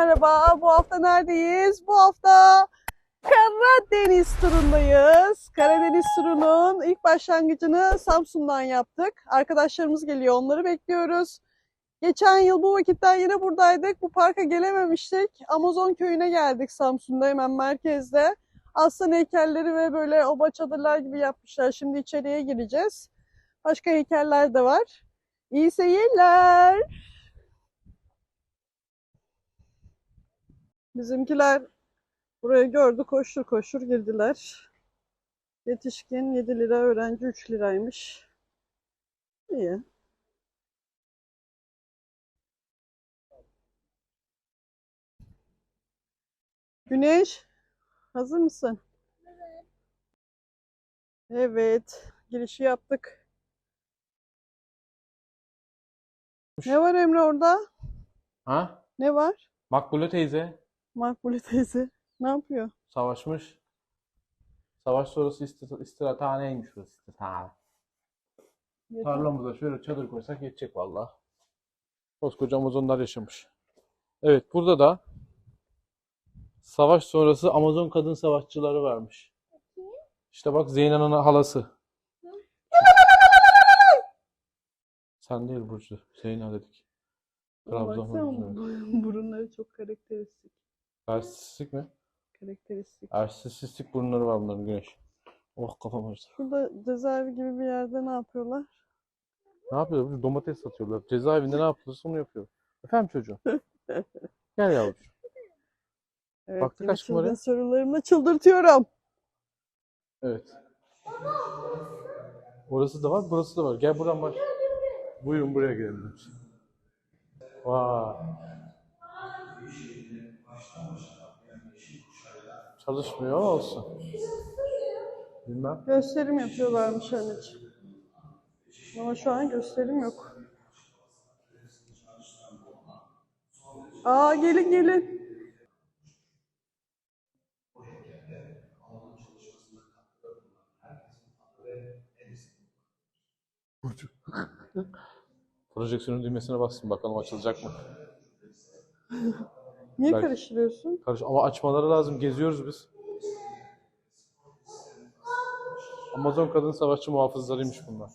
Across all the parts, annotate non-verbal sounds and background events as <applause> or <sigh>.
merhaba. Bu hafta neredeyiz? Bu hafta Karadeniz turundayız. Karadeniz turunun ilk başlangıcını Samsun'dan yaptık. Arkadaşlarımız geliyor, onları bekliyoruz. Geçen yıl bu vakitten yine buradaydık. Bu parka gelememiştik. Amazon köyüne geldik Samsun'da hemen merkezde. Aslan heykelleri ve böyle oba çadırlar gibi yapmışlar. Şimdi içeriye gireceğiz. Başka heykeller de var. İyi seyirler. Bizimkiler burayı gördü koştur koştur girdiler. Yetişkin 7 lira, öğrenci 3 liraymış. İyi. Güneş, hazır mısın? Evet, girişi yaptık. Ne var Emre orada? Ha? Ne var? Makbule teyze Makbule teyze. Ne yapıyor? savaşmış. Savaş sonrası istir istirahathaneymiş burası istirahathane. Tarlamıza şöyle çadır koysak yetecek valla. Koskoca Amazonlar yaşamış. Evet burada da savaş sonrası Amazon kadın savaşçıları varmış. İşte bak Zeyna'nın halası. Sen değil Burcu. Zeyna dedik. Trabzon Baksana <laughs> burunları çok karakteristik. Ersistik mi? Karakteristik. Ersistik burunları var bunların güneş. Oh kafam acıdı. Şurada cezaevi gibi bir yerde ne yapıyorlar? Ne yapıyorlar? Domates satıyorlar. Cezaevinde ne yapıyorsa onu yapıyor. Efendim çocuğum. <laughs> Gel yavrum. Evet, Baktık oraya. çılgın sorularımla çıldırtıyorum. Evet. Orası da var, burası da var. Gel buradan baş. Buyurun buraya gelelim. Vay. Çalışmıyor olsun. Bilmem. Gösterim yapıyorlarmış anneciğim. Ama şu an gösterim yok. Aa gelin gelin. Projeksiyonun düğmesine baksın bakalım açılacak mı? Niye Belki- karıştırıyorsun? Karış ama açmaları lazım. Geziyoruz biz. Amazon kadın savaşçı muhafızlarıymış bunlar.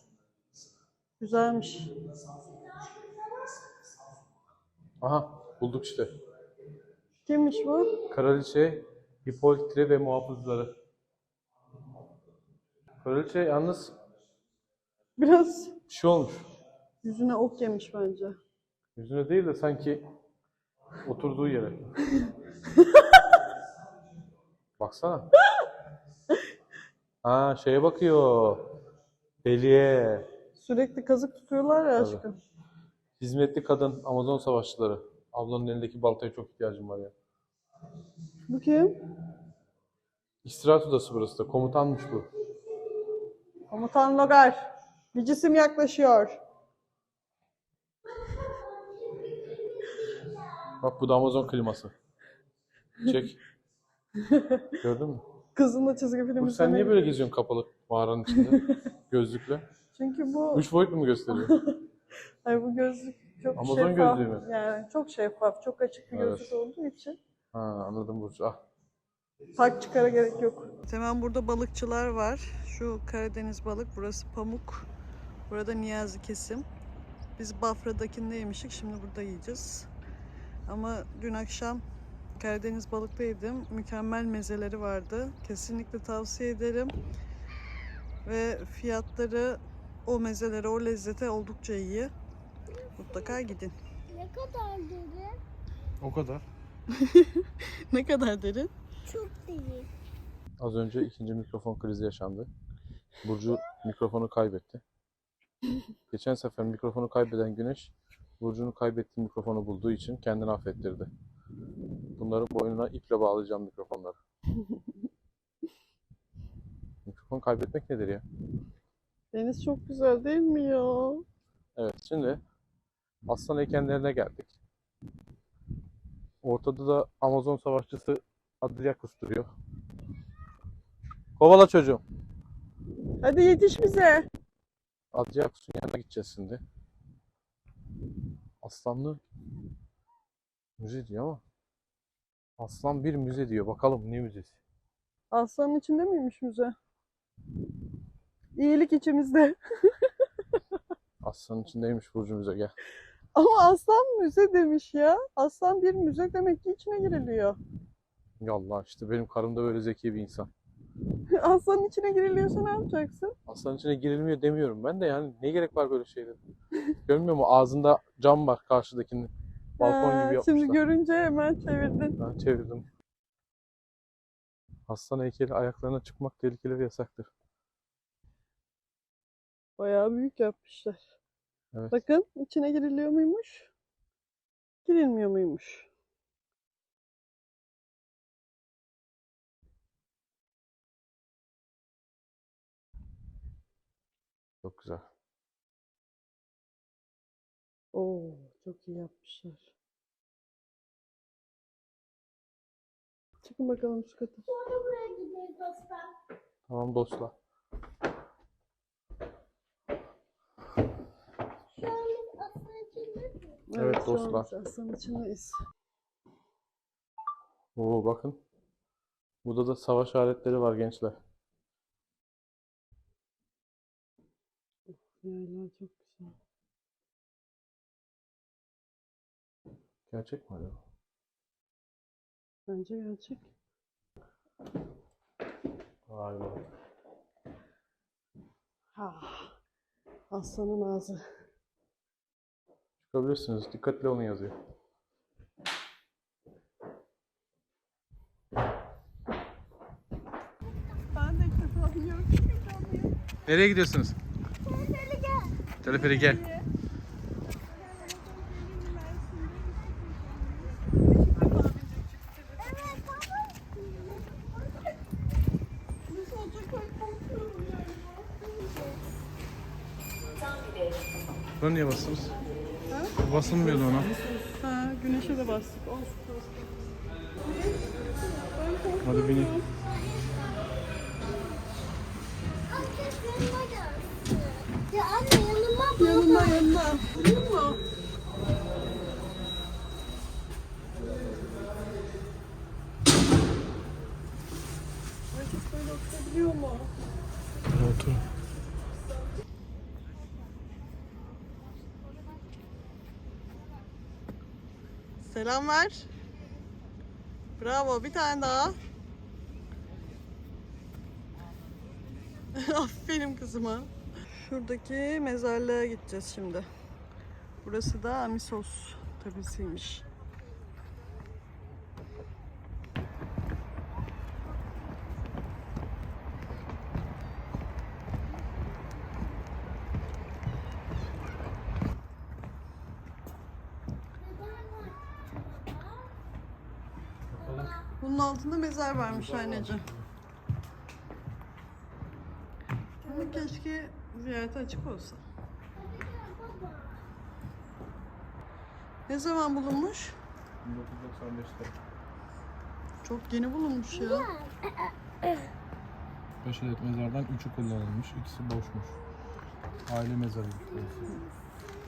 Güzelmiş. Aha bulduk işte. Kimmiş bu? Kraliçe, Hipolitre ve muhafızları. Kraliçe yalnız Biraz bir şey olmuş. yüzüne ok yemiş bence. Yüzüne değil de sanki oturduğu yere. Baksana. Ha şeye bakıyor. Deliye. Sürekli kazık tutuyorlar ya Tabii. aşkım. Hizmetli kadın Amazon savaşçıları. Ablanın elindeki baltaya çok ihtiyacım var ya. Bu kim? İstirahat odası burası da. Komutanmış bu. Komutan Logar. Bir cisim yaklaşıyor. Bak bu da Amazon kliması. Çek. <laughs> Gördün mü? Kızınla çizgi film Bu sen izlemeye niye böyle geziyorsun kapalı mağaranın içinde? <laughs> Gözlükle. Çünkü bu Üç boyut mu gösteriyor? <laughs> Ay bu gözlük çok Amazon şeffaf. gözlüğü mü? Yani çok şeffaf, çok açık bir Evet. gözlük olduğu için Ha anladım Burcu. Ah. tak çıkara gerek yok. Hemen burada balıkçılar var. Şu Karadeniz balık, burası pamuk. Burada Niyazi kesim. Biz Bafra'dakinde yemiştik, şimdi burada yiyeceğiz. Ama dün akşam Karadeniz balıkta yedim. Mükemmel mezeleri vardı. Kesinlikle tavsiye ederim. Ve fiyatları o mezelere, o lezzete oldukça iyi. Mutlaka gidin. Ne kadar dedi? O kadar. <laughs> Ne kadar derin? Çok değil. Az önce ikinci mikrofon krizi yaşandı. Burcu mikrofonu kaybetti. <laughs> Geçen sefer mikrofonu kaybeden Güneş, Burcu'nun kaybettiği mikrofonu bulduğu için kendini affettirdi. Bunların boynuna iple bağlayacağım mikrofonları. <laughs> Mikrofon kaybetmek nedir ya? Deniz çok güzel değil mi ya? Evet, şimdi aslan heykellerine geldik. Ortada da Amazon savaşçısı Adriacus duruyor. Kovala çocuğum. Hadi yetiş bize. Adriacus'un yanına gideceğiz şimdi. Aslanlı müze diyor ama Aslan bir müze diyor. Bakalım ne müzesi? Aslanın içinde miymiş müze? İyilik içimizde. <laughs> Aslanın içindeymiş Burcu müze gel. Ama aslan müze demiş ya. Aslan bir müze demek ki içine giriliyor. Yallah işte benim karım da böyle zeki bir insan. <laughs> Aslanın içine giriliyorsa ne yapacaksın? Aslanın içine girilmiyor demiyorum ben de yani ne gerek var böyle şeylere? <laughs> Görmüyor musun? Ağzında cam var karşıdakinin. Balkon Ha, gibi Şimdi yapmışlar. görünce hemen çevirdin. Ben çevirdim. Aslan heykeli ayaklarına çıkmak tehlikeli ve yasaktır. Bayağı büyük yapmışlar. Evet. Bakın içine giriliyor muymuş? Girilmiyor muymuş? Çok güzel. Oo, çok iyi yapmışlar. Çıkın bakalım şu kata. Sonra buraya gideriz dostlar. Tamam dostlar. Şu an biz aslında içinde mi? Evet, şu an dostlar. biz Aslanın içindeyiz. Oo bakın. Burada da savaş aletleri var gençler. Yaylar çok güzel. Gerçek mi acaba? Bence gerçek. Vay be. Ha. Aslanın ağzı. Çıkabilirsiniz. Dikkatli olun yazıyor. Ben de biniyorum. Nereye gidiyorsunuz? Teleferi gel. Buna niye bastınız? Ha? Basılmıyordu ona. Ha, güneşe de bastık. Hadi binin. Yanına. Biliyor musun? Herkes böyle oturabiliyor mu? Otur. Selam ver. Bravo bir tane daha. <laughs> Aferin kızıma. Şuradaki mezarlığa gideceğiz şimdi. Burası da Amisos tepesiymiş. Bunun altında mezar varmış anneciğim. Ama keşke ziyarete açık olsa. Ne zaman bulunmuş? 1995'te. Çok yeni bulunmuş ya. 5 adet mezardan 3'ü kullanılmış, ikisi boşmuş. Aile mezarı burası.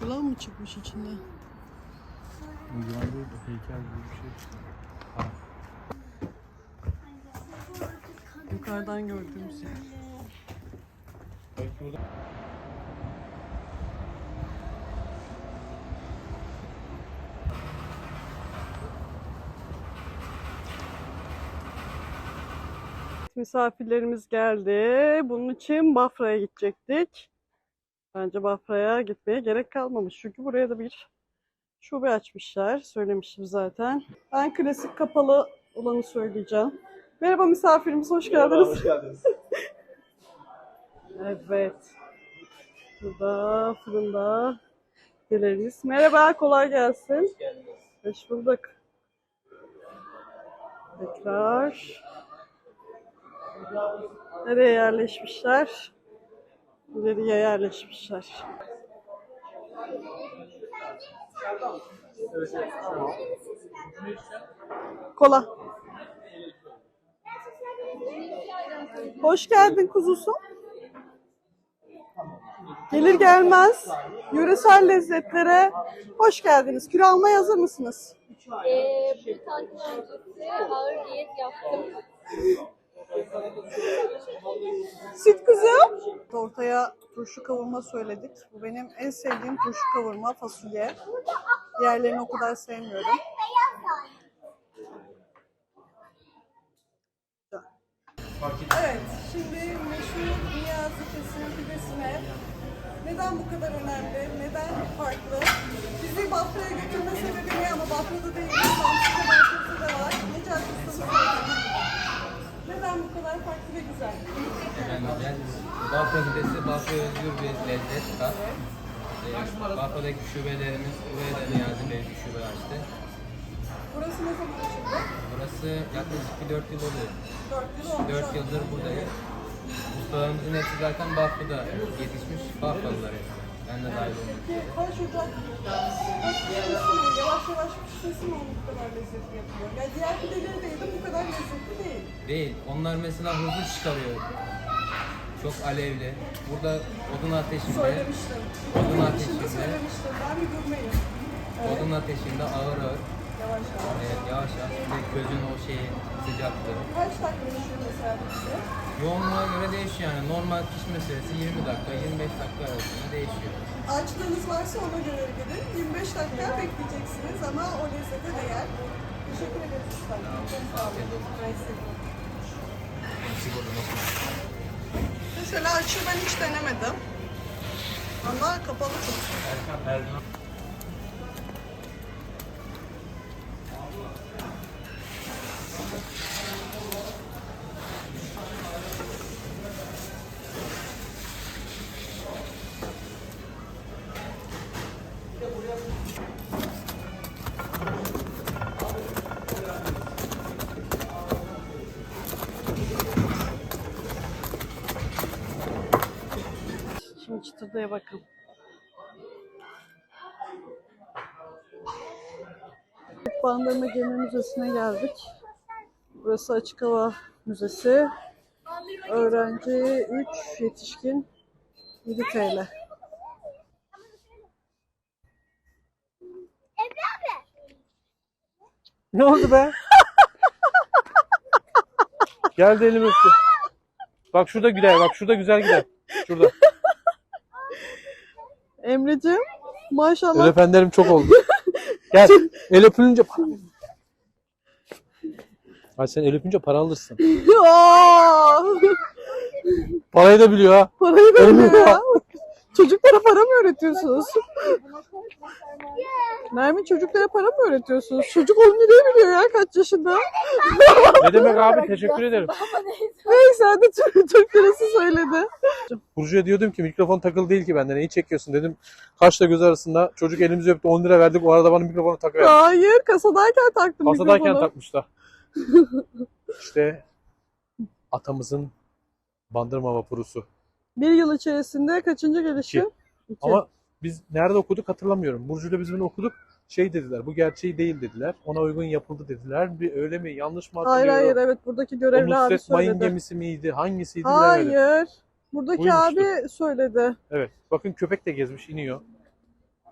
Yılan mı çıkmış içinden? Yılan değil de heykel gibi bir şey. Ha. Yukarıdan gördüğümüz yer. Misafirlerimiz geldi. Bunun için Bafra'ya gidecektik. Bence Bafra'ya gitmeye gerek kalmamış. Çünkü buraya da bir şube açmışlar. Söylemiştim zaten. Ben klasik kapalı olanı söyleyeceğim. Merhaba misafirimiz, hoş geldiniz. Hoş geldiniz. Evet. Burada fırında geliriz. Merhaba, kolay gelsin. Hoş bulduk. Tekrar. Nereye yerleşmişler? İleriye yerleşmişler. Kola. Hoş geldin kuzusu. Gelir gelmez yöresel lezzetlere hoş geldiniz. Kilo almaya hazır mısınız? Ee, bu tatil öncesi ağır diyet yaptım. Süt kızım. Ortaya turşu kavurma söyledik. Bu benim en sevdiğim turşu kavurma fasulye. Diğerlerini o kadar sevmiyorum. Evet, şimdi meşhur Niyazi Kesin pidesine neden bu kadar önemli, neden farklı? Bizi Bafra'ya götürme sebebi ne ama Bafra'da değil, Samsun'da merkezde de var. Ne caddesi Neden bu kadar farklı ve güzel? Yani Bafra pidesi Bafra özgür bir lezzet. Tat. Ee, Bafra'daki şubelerimiz buraya da Niyazi Bey bir şube açtı. Burası ne zaman açıldı? Burası yaklaşık bir 4 yıl oluyor. 4 yıl olmuş. 4 yıldır buradayız. Ustalarımızın hepsi zaten Bafra'da yetişmiş Bafralılar hepsi. Ben de dahil olmak üzere. pişmesi mi? Yavaş yavaş pişmesi mi onu bu kadar lezzetli yapıyor? Yani diğer pideleri de yedim bu kadar lezzetli değil. Değil. Onlar mesela hızlı çıkarıyor. Çok alevli. Burada odun ateşinde, Söylemiştim. odun ateşinde, söylemiştim. Ben bir gurmeyim. odun ateşinde ağır ağır, Yavaş yavaş. evet, yavaş yavaş ve közün o şeyi sıcaklığı. Kaç dakika pişiyor mesela bir pide? Yoğunluğa göre değişiyor yani. Normal pişme süresi 20 dakika, 25 dakika arasında değişiyor. Açlığınız varsa ona göre gidin. 25 dakika bekleyeceksiniz ama o lezzete değer. Teşekkür ederiz ustam. Sağ olun. Mesela açığı ben hiç denemedim. Ama kapalı çok. Şimdi çıtırdıya bakın. Bandırma Gemi Müzesi'ne geldik. Burası Açık Hava Müzesi. Öğrenci 3, yetişkin 7 TL. Emre abi. Ne oldu be? <laughs> Geldi elimi öptü. Bak şurada gider, bak şurada güzel gider. Şurada. Emre'cim maşallah. El öpenlerim çok oldu. <laughs> Gel. El öpülünce para. Ay sen el öpünce para alırsın. <laughs> Aa! Parayı da biliyor ha. Parayı veriyor ya. Çocuklara para mı öğretiyorsunuz? <laughs> Nermin çocuklara para mı öğretiyorsunuz? Çocuk onu ne biliyor ya kaç yaşında? Ne demek abi teşekkür ederim. Neyse hadi Türk, Türk lirası söyledi. Burcu'ya diyordum ki mikrofon takılı değil ki bende neyi çekiyorsun dedim. Kaşla göz arasında çocuk elimizi öptü 10 lira verdik o arada bana mikrofonu takıverdi. Hayır kasadayken taktım Kasadayken mikrofonu. takmışlar. <laughs> işte atamızın bandırma vapurusu. Bir yıl içerisinde kaçıncı gelişi? İki. İki. Ama biz nerede okuduk hatırlamıyorum. Burcu'yla biz bunu okuduk. Şey dediler, bu gerçeği değil dediler. Ona uygun yapıldı dediler. Bir öyle mi? Yanlış mı Hayır hatırlıyorum? hayır evet buradaki O görevli abi Nusret Mayın söyledi. gemisi miydi? Hangisiydi bilemedim. Hayır. Buradaki Buymuştu. abi söyledi. Evet. Bakın köpek de gezmiş, iniyor.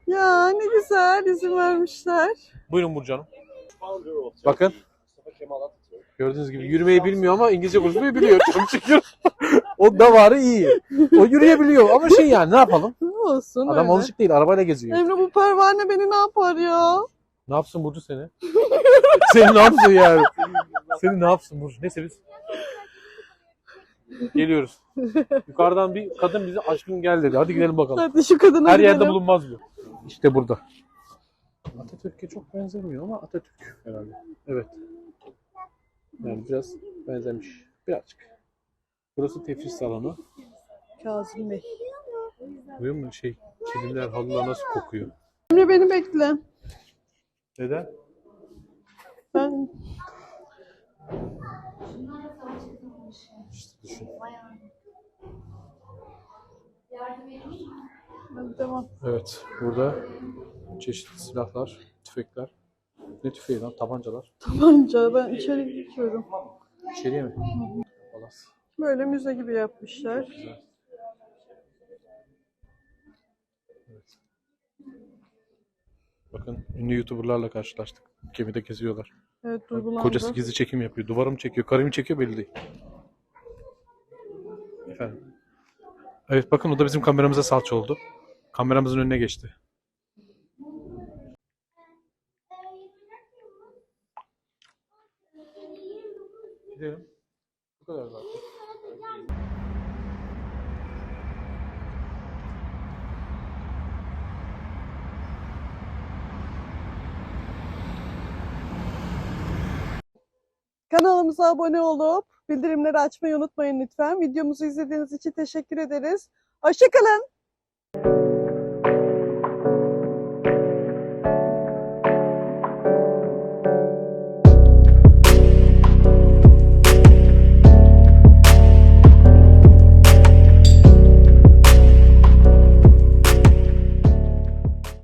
Ya ne güzel izin vermişler. Buyurun Burcu Hanım. Bakın. Gördüğünüz gibi yürümeyi bilmiyor ama İngilizce konuşmayı biliyor. Çok şükür. <laughs> o da varı iyi. O yürüyebiliyor ama şey yani ne yapalım? <laughs> Olsun Adam öyle. alışık değil, arabayla geziyor. Emre bu pervane beni ne yapar ya? Ne yapsın Burcu seni? <laughs> seni ne yapsın yani? Seni ne yapsın Burcu? Neyse biz geliyoruz. Yukarıdan bir kadın bize aşkın gel dedi. Hadi gidelim bakalım. Hadi şu kadına Her yerde gidelim. bulunmaz bu. İşte burada. Atatürk'e çok benzemiyor ama Atatürk herhalde. Evet. Yani biraz benzemiş. Birazcık. Burası tefsir salonu. Kazım Bey. Duyuyor musun şey? Kilimler, halılar nasıl kokuyor? Emre beni bekle. Neden? Ben İşte düşün. Hadi devam. Evet. Burada çeşitli silahlar, tüfekler. Ne tüfeği lan? Tabancalar. <laughs> Tabanca ben içeri geçiyorum. İçeriye mi? Palas. Böyle müze gibi yapmışlar. Güzel. Evet. Bakın ünlü YouTuber'larla karşılaştık. Gemide geziyorlar. Evet duygulandı. Kocası gizli çekim yapıyor. Duvarımı çekiyor, karımı çekiyor belli değil. Efendim. Evet bakın o da bizim kameramıza salça oldu. Kameramızın önüne geçti. Gidelim. Bu kadar zaten. Kanalımıza abone olup bildirimleri açmayı unutmayın lütfen. Videomuzu izlediğiniz için teşekkür ederiz. Hoşçakalın.